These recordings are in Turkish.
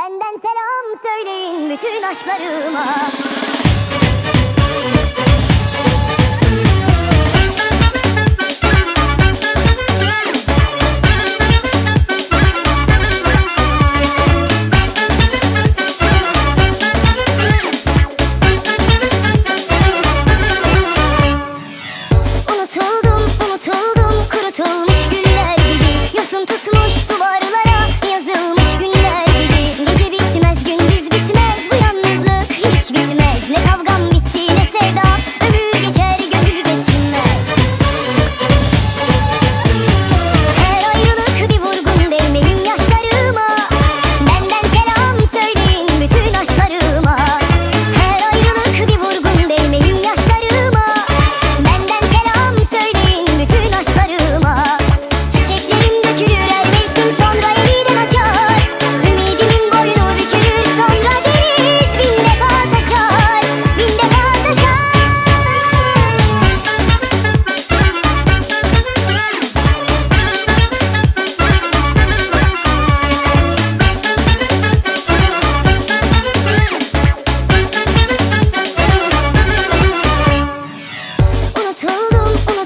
Benden selam söyleyin bütün aşklarıma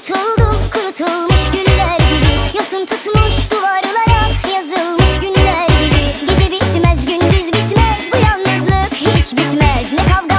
Kurutuldum kurutulmuş güller gibi. Yosun tutmuş duvarlara yazılmış günler gibi. Gece bitmez gündüz bitmez bu yalnızlık hiç bitmez. Ne kavga